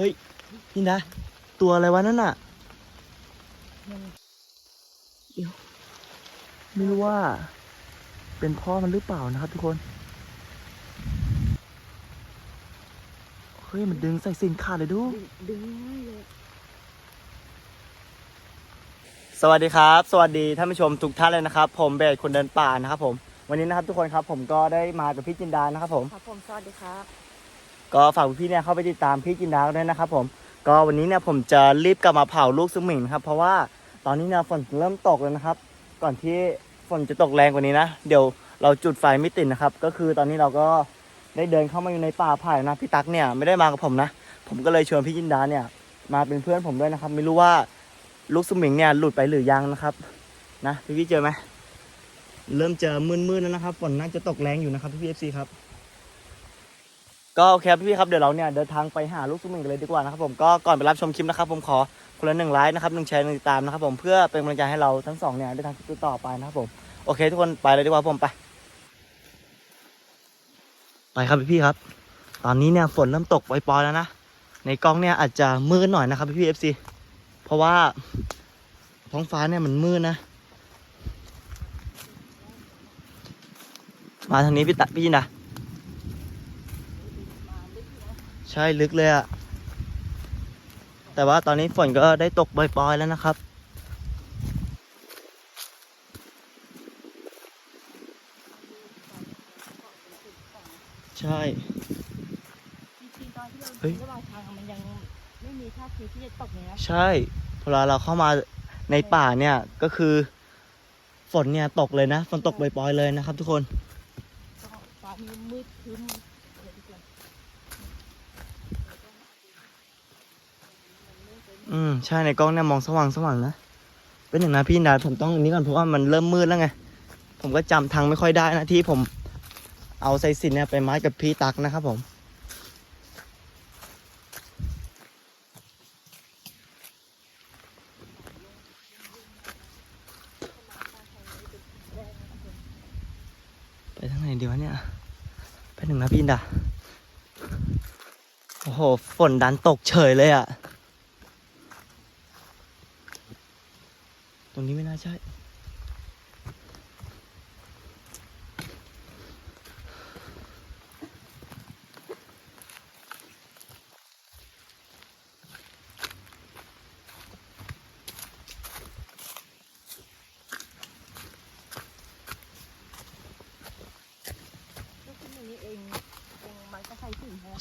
เฮ้ยพี่นะ ตัวอะไรวะนั่นน่ะเดี๋ยวไม่รู้ว่า เป็นพ่อมันหรือเปล่านะครับทุกคน เฮ้ย มันดึงใส่สินขาดเลยดู ดึงง่ายเลย สวัสดีครับ สวัสดีท่านผู้ชมทุกท่านเลยนะครับ ผมเบสคนเดินป่านะครับผม วันนี้นะครับทุกคนครับ ผมก็ได้มากับพี่จินดานะครับผม ครับผม สวัสดีครับ ก็ฝากพี่เนี่ยเข้าไปติดตามพี่จินดาด้วยนะครับผมก็วันนี้เนี่ยผมจะรีบกลับมาเผาลูกซึงหมิงครับ เพราะว่าตอนนี้เนี่ยฝนเริ่มตกแล้วนะครับ ก่อนที่ฝนจะตกแรงกว่านี้นะ เดี๋ยวเราจุดไฟไม่ติดนะครับ ก็คือตอนนี้เราก็ได้เดินเข้ามาอยู่ในป่าไผ่นะพี่ตั๊กเนี่ยไม่ได้มากับผมนะ ผมก็เลยชวนพี่จินดาเนี่ย มาเป็นเพื่อนผมด้วยนะครับ ไม่รู้ว่าลูกสมิงเนี่ยหลุดไปหรือยังนะครับนะพี่พี่เจอไหมเริ่มเจะมืดๆแล้วนะครับฝนน่าจะตกแรงอยู่นะครับพี่พีเอฟซีครับ ก็โอเคครับพี่ๆครับเดี๋ยวเราเนี่ยเดินทางไปหาลูกสมิงกันเลยดีกว่านะครับผมก็ก่อนไปรับชมคลิปนะครับผมขอคนละหนึ่งไลค์นะครับหนึ่งแชร์หนึ่งติดตามนะครับผมเพื่อเป็นกำลังใจให้เราทั้งสองเนี่ยได้ทางคลิปต่อไปนะครับผมโอเค ทุกคนไปเลยดีกว่าผมไปไปครับพี่ๆครับ ตอนนี้เนี่ยฝนเริ่มตกปล่อยๆแล้วนะในกล้องเนี่ยอาจจะมืดหน่อยนะครับพี่ๆเอฟซีเพราะว่าท้องฟ้าเนี่ยมันมืดนะ มาทางนี้พี่ตะพี่จินดา ใช่ลึกเลยอะแต่ว่าตอนนี้ฝนก็ได้ตกปล่อยๆแล้วนะครับ ใช่จริงๆตอนที่เราเฮ้ยระหว่างทางอะมันยังไม่มีท่าทีที่จะตกเลยนะใช่พอเราเข้ามาในป่าเนี่ยก็คือ ฝนเนี่ยตกเลยนะฝนตกปล่อยๆเลยนะครับ ทุกคนก็ฟ้ามีมืดครึ้มเลยทีเดียว อืมใช่ในกล้องเนี่ยมองสว่างสว่างนะเป็นอย่างนะพี่นาผมต้องอันนี้ก่อนเพราะว่ามันเริ่มมืดแล้วไง ผมก็จำทางไม่ค่อยได้นะที่ผมเอาไซสินเนี่ยไปมัดกับพี่ตักนะครับผมไปทางไหนดีวะเนี่ยไปหนึ่งนะพี่ดาโอ้โห ฝนดันตกเฉยเลยอะตรงนี้ไม่น่า ใช่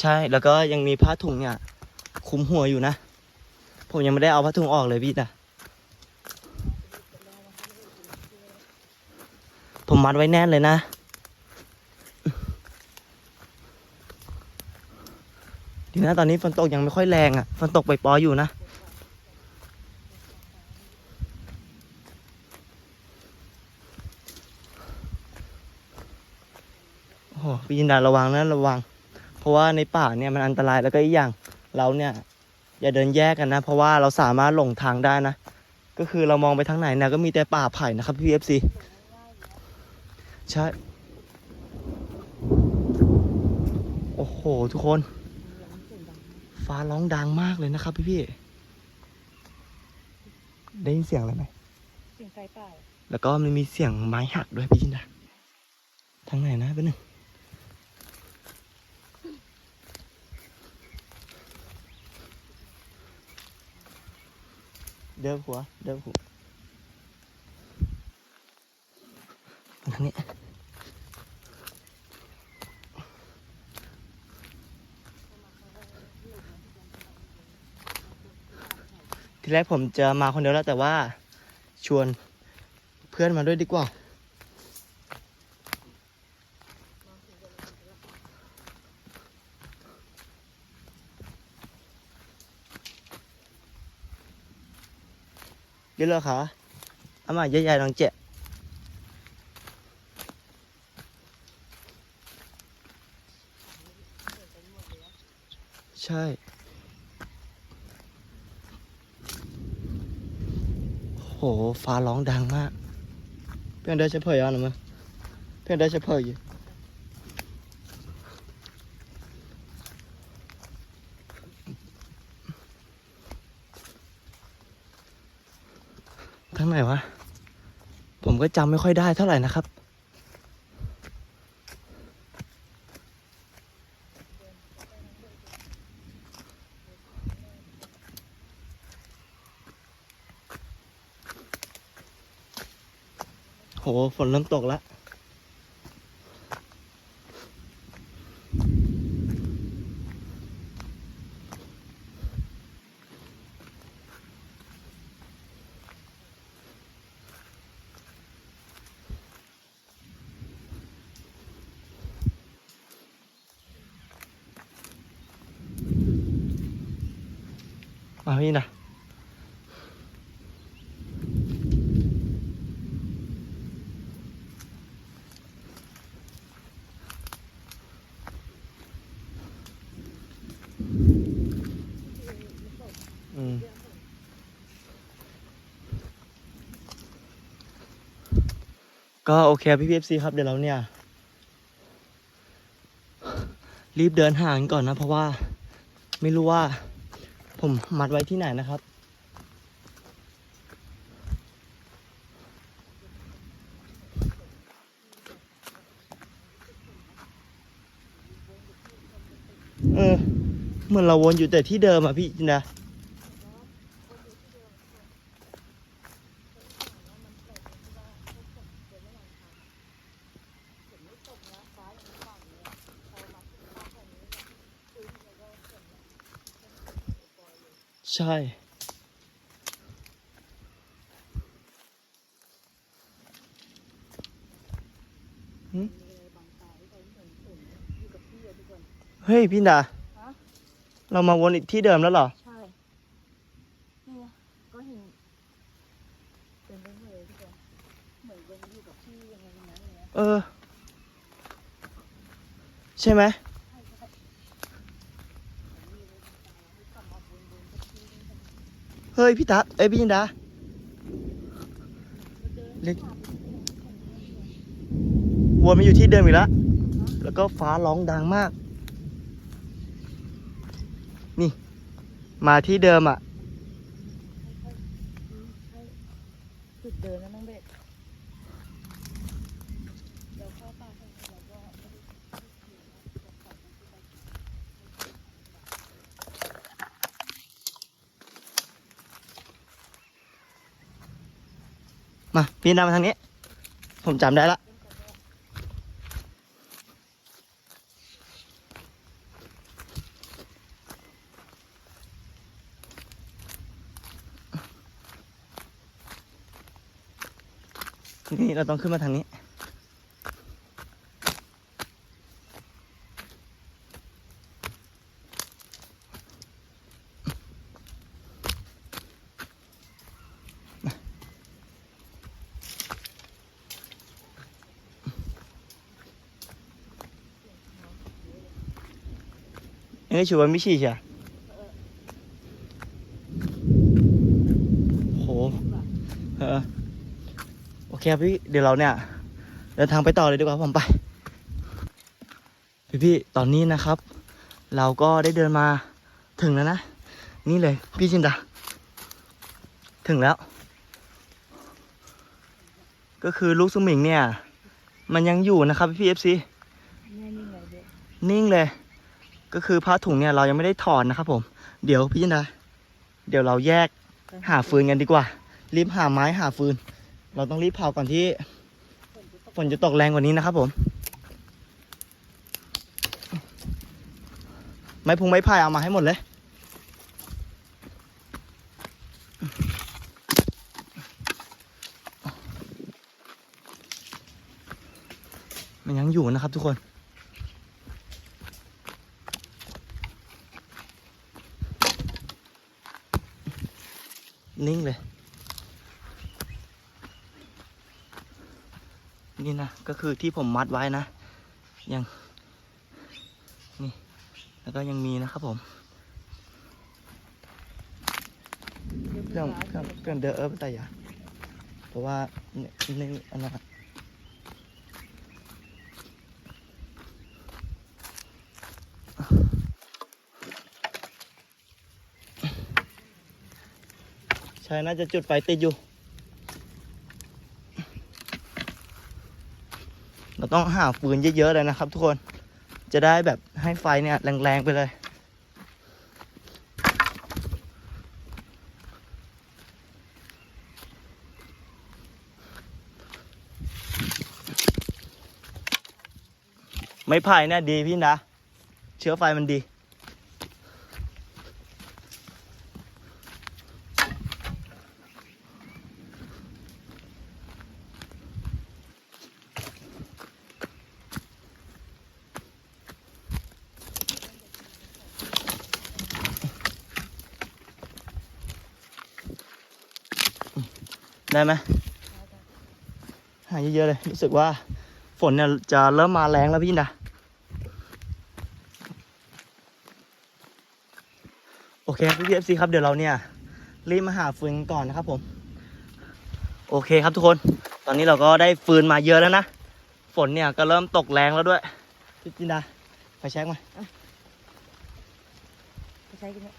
ใช่แล้วก็ยังมีผ้าถุงเนี่ย คุมหัวอยู่นะ ผมยังไม่ได้เอาผ้าถุงออกเลยพี่นะ มัดไว้แน่นเลยนะ ดีนะตอนนี้ฝนตกยังไม่ค่อยแรงอะ ฝนตกปล่อยๆอยู่นะโอ้พี่จินดาระวังนะระวัง เพราะว่าในป่าเนี่ยมันอันตรายแล้วก็อีกอย่าง เราเนี่ย อย่าเดินแยกกันนะ เพราะว่าเราสามารถหลงทางได้นะ ก็คือเรามองไปทางไหนนี่ยก็มีแต่ป่าไผ่นะครับพี่เอฟซี ใช่ โอ้โห ทุกคน ฟ้าร้องดังมากเลยนะครับพี่พี่ๆได้ยินเสียงอะไรไหมเสียงไฟเปล่า แล้วก็มันมีเสียงไม้หักด้วยพี่จินดาทางไหนนะเป็นหนึ่งเดินหัวเดินหัวมาทางนี้ ทีแรกผมจะมาคนเดียวแล้วแต่ว่าชวนเพื่อนมาด้วยดีกว่า เดี๋ยวเราค่ะอามาใหญ่ๆลองเจ๊ะใช่ โห ฟ้าร้องดังมาก เพื่อนได้ใช้เพยอะนะมั้ยเพื่อนได้ใช้เพยอยู่ทั้งไหนวะ ผมก็จำไม่ค่อยได้เท่าไหร่นะครับ โหฝนเริ่มตกแล้วมาพี่นะ อืม ก็โอเคพี่พีเอฟซีครับเดี๋ยวเราเนี่ย รีบเดินห่างก่อนนะ เพราะว่าไม่รู้ว่า ผมมัดไว้ที่ไหนนะครับ เออเหมือนเราวนอยู่แต่ที่เดิมอะพี่จินด ช่ เฮ้ย พี่ดาฮะเรามาวนอีกที่เดิมแล้วเหรอ ใช่นี่ไงก็เห็นเต็มไปหมดเลยทุกคนเหมือนยังอยู่กับที่ยังไงอย่างนั้นเลยนะเออ ใช่ไหมใช่ใช่นี่เลยตาไม่กลับมาบนบนสักทีนึงกัน เฮ้ยพี่ตาเอ้ยพี่ยินดาเล็กผ่านไปที่ไหนคนเดียวนมาอยู่ที่เดิมอีกแล้วแล้วก็ฟ้าร้องดังมาก นี่ มาที่เดิมอะจุดเดินนะน้องเบสเดี๋ยวเข้าป่าไปเราก็ไม่ได้ มาพี่นำมาทางนี้ ผมจำได้ละนี่เราต้องขึ้นมาทางนี้ เอ้ยชัวร์ไม่ฉี่ใช่โหเออโอเคครับพี่เดี๋ยวเราเนี่ย เดินทางไปต่อเลยดีกว่าครับผมไป พี่พี่ๆตอนนี้นะครับ เราก็ได้เดินมาถึงแล้วนะ นี่เลย พี่จินดาถึงแล้ว ก็คือลูกสมิงเนี่ย มันยังอยู่นะครับพี่เอฟซีแน่นิ่งเลยเบสนิ่งเลย ก็คือผ้าถุงเนี่ยเรายังไม่ได้ถอดนะครับผม เดี๋ยวพี่จินดาเดี๋ยวเราแยกหาฟืนกันดีกว่า รีบหาไม้หาฟืน เราต้องรีบเผาก่อนที่ฝนจะตกแรงกว่านี้นะครับผม ไม้พุงไม้พายเอามาให้หมดเลยมันยังอยู่นะครับทุกคน นิ่งเลย นี่นะ ก็คือที่ผมมัดไว้นะ ยัง นี่ แล้วก็ยังมีนะครับผมเครื่องเครื่องเครื่องเดอเออแต่ยาเพราะว่าในในอันนั้น ช่น่าจะจุดไฟติดอยู่ เราต้องหาฟืนเยอะๆเลยนะครับทุกคน จะได้แบบให้ไฟเนี่ยแรงๆไปเลย ไม้ไผ่เนี่ยดีพี่นะ เชื้อไฟมันดี ได้ไหมหาเยอะๆเลยรู้สึกว่าฝนเนี่ยจะเริ่มมาแรงแล้วพี่นะโอเคครับพี่เอฟซีครับเดี๋ยวเราเนี่ยรีบมาหาฟืนก่อนนะครับผม โอเคครับทุกคน ตอนนี้เราก็ได้ฟืนมาเยอะแล้วนะ ฝนเนี่ยก็เริ่มตกแรงแล้วด้วยพี่จินดาไปแช็กมาไปใช้กันเนี่ย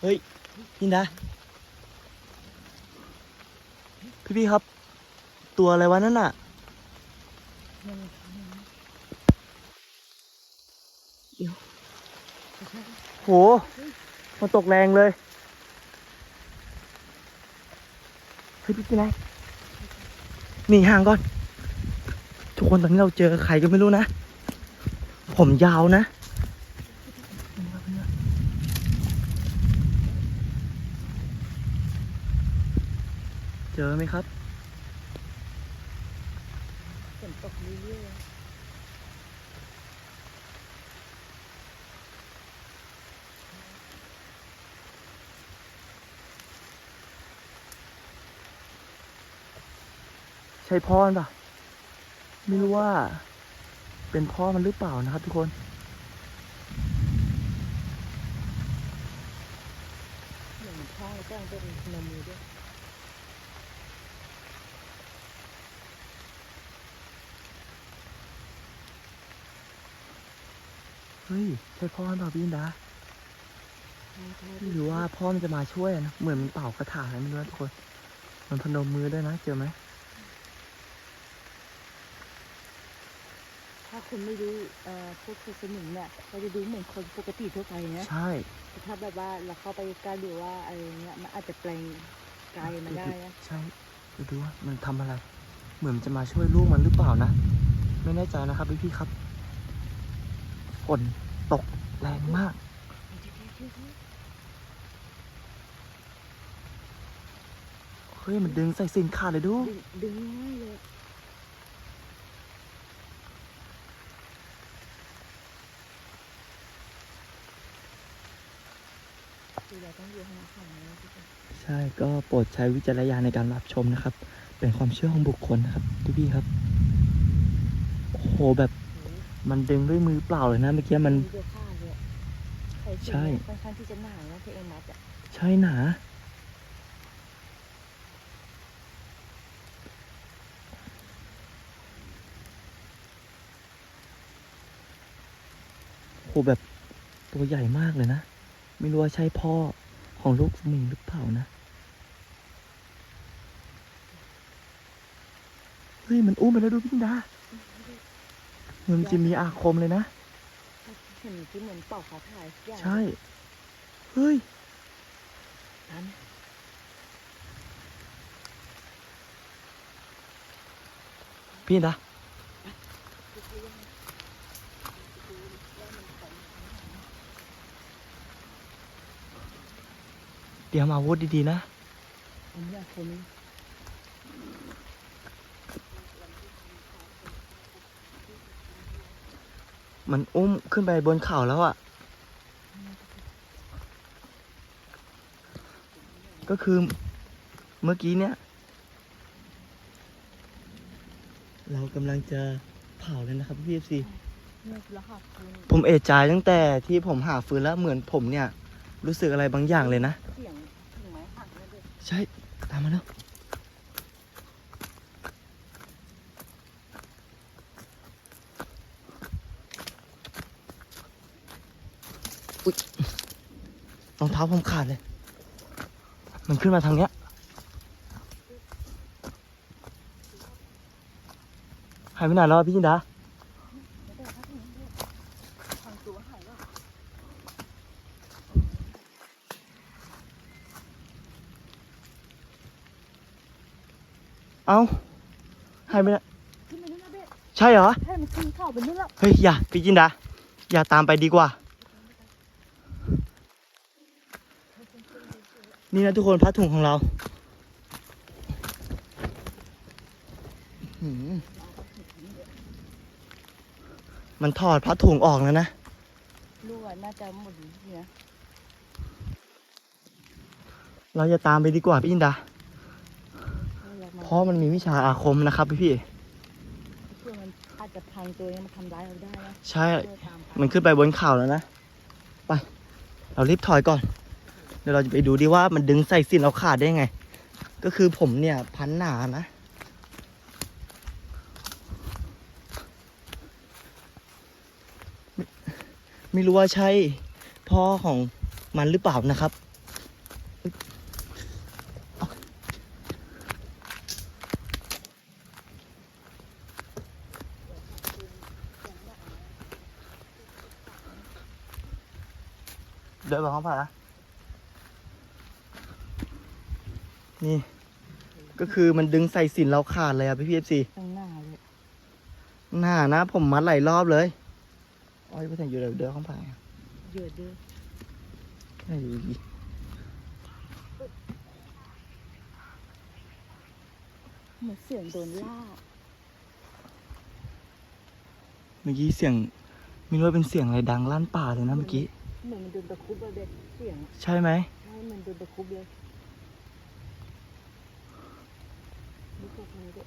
เฮ้ยจินดา พี่พี่ๆครับ ตัวอะไรวะนั่นน่ะมันโห มันตกแรงเลย เฮ้ยพี่เป็นไงหนีห่างก่อน ทุกคนตอนนี้เราเจอใครก็ไม่รู้นะ ผมยาวนะ อไหมครับฝนตกเรื่อยใช่พ่อมันปะไม่รู้ว่า เป็นพ่อมันหรือเปล่านะครับทุกคน ๆเหมือนข้างจ้างเป็นนมมือด้วย เฮ้ยใช่พ่อมันเปล่าพี่อินดาไม่รู้ว่าพ่อมันจะมาช่วยนะ เหมือนมันเป่ากระถาอะไรไม่รู้นะทุกคน มันพนมมือด้วยนะ เจอไหมถ้าคุณไม่รู้เอ่อพวกคือสมิงเนี่ยเราจะดูเหมือนคนปกติทั่วไปนะใช่แต่ถ้าแบบว่าเราเข้าไปใกล้ดูว่าอะไรเงี้ยมันอาจจะแปลงกายมาได้นะใช่ไปดูว่ามันทำอะไร เหมือนมันจะมาช่วยลูกมันหรือเปล่านะ ไม่แน่ใจนะครับพี่พี่ๆครับฝน ตกแรงมาก เฮ้ย มันดึงใส่สินขาดเลยดู ดึงดึงง่ายเลยคือเราต้องอยู่ข้างหลังนะทุกคนใช่ก็โปรดใช้วิจารณญาณในการรับชมนะครับ เป็นความเชื่อของบุคคลนะครับพี่พี่ๆครับ โอ้โหแบบโอ้โห มันดึงด้วยมือเปล่าเลยนะเมื่อกี้มัน เสื้อผ้าเลยอะใส่ใช่สีเนี่ยค่อนข้างที่จะหนานะที่เอ็มมัดอะใช่หนา โหแบบตัวใหญ่มากเลยนะ ไม่รู้ว่าใช่พ่อของลูกสมิงหรือเปล่านะ เฮ้ย มันอุ้มไปแล้วดูพี่ดาเห มือนมันจะมีอาคมเลยนะ เห็นที่เหมือนเป่าขาถ่ายสักอย่างใช่ เฮ้ย นั้นพี่ดาเดี๋ยวมาอาวุธดี ๆ นะผมอยากคน มันอุ้มขึ้นไปบนเขาแล้วอะ่ะ ก็คือเมื่อกี้เนี่ย เรากำลังจะเผาเลยนะครับพี่เอฟซีผมเอะใจตั้งแต่ที่ผมหาฟืนแล้วเหมือนผมเนี่ย รู้สึกอะไรบางอย่างเลยนะ ใช่ ตามมาแล้วอุ๊ รองเท้าผมขาดเลย มันขึ้นมาทางเนี้ย หายไปไหนแล้วอะพี่จินดาไม่ได้พักนี้ด้วยทางตัวหายแล้วเอ้าหายไปไหนขึ้นมานี่นะเบ๊ใช่เหรอ ให้มันขึ้นเข้าไปนู่นแล้ว เฮ้ย อย่า พี่จินดา อย่าตามไปดีกว่า นี่นะทุกคนผ้าถุงของเราหืมมันถอดผ้าถุงออกแล้วนะลูกอะน่าจะหมดเนี่ยเราจะตามไปดีกว่าพี่จินดาเราเพมาราะมันมีวิชาอาคมนะครับพี่พี่เพื่อมันอาจจะพังตัวเองมาทำร้ายเราได้นะใช่เพื่อตามไปมันขึ้นไปบนเขาแล้วนะ ไป เรารีบถอยก่อนเดี๋ยวเราจะไปดูดิว่ามันดึงใส่สินเราขาดได้ไง ก็คือผมเนี่ยพันหนานะ ไม่ไม่รู้ว่าใช่พ่อของมันหรือเปล่านะครับเดินไปห้องผ่านะ นี่ ก็คือมันดึงใส่สินเราขาดเลยอะพี่พีเอฟซีข้างหน้าเลยหน้านะ ผมมัดหลายรอบเลยอ้อยไปถึงอยู่เดี๋ยวเดินห้องผ่าเดือดเดือดไหนดูดิเหมือนเสียงโดนลากเมื่อกี้เสียงไม่รู้ว่าเป็นเสียงอะไรดังลั่นป่าเลยนะเมื่อกี้เหมือนมันโดนตะครุบเลยเด็กเสียงอะใช่ไหม ใช่เหมือนโดนตะครุบเลย นี่ก็ทางด้วย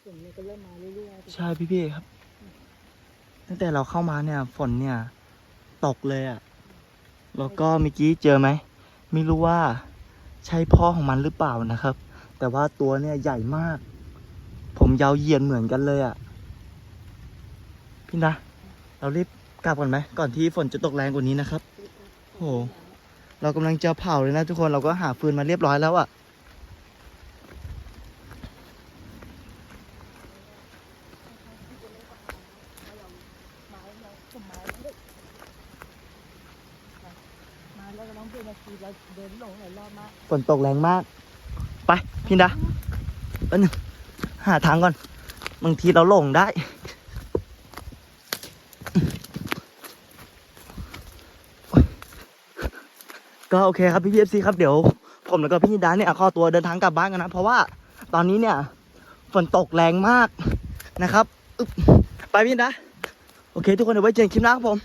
เสียก็เริ่มมาเรื่อยๆใช่พี่พี่ครับ ตั้งแต่เราเข้ามาเนี่ยฝนเนี่ย ตกเลยอะแล้วก็เมื่อกี้เจอไหม ไม่รู้ว่าใช่พ่อของมันหรือเปล่านะครับ แต่ว่าตัวเนี่ยใหญ่มาก ผมยาวเหยียดเหมือนกันเลยอะพี่นะ เรารีบกลับก่อนไหม ก่อนที่ฝนจะตกแรงกว่านี้นะครับ โห เรากำลังจะเผาเลยนะทุกคน เราก็หาฟืนมาเรียบร้อยแล้วอะไม้เราผมไม้แล้วด้วย มาแล้วก็น้องเพื่อนาขี่เราเดินหลงหลายรอบมากฝนตกแรงมาก ไป พี่นะแป๊บนึงหาทางก่อน บางทีเราหลงได้ ก็โอเคครับพี่พีเอฟซีครับเดี๋ยว ผมแล้วก็พี่นิดาเนี่ยขอตัวเดินทางกลับบ้านกันนะ เพราะว่าตอนนี้เนี่ย ฝนตกแรงมากนะครับอึ๊บไปพี่นิดาโอเค ทุกคนเดี๋ยวไว้เจอกันคลิปหน้าครับผม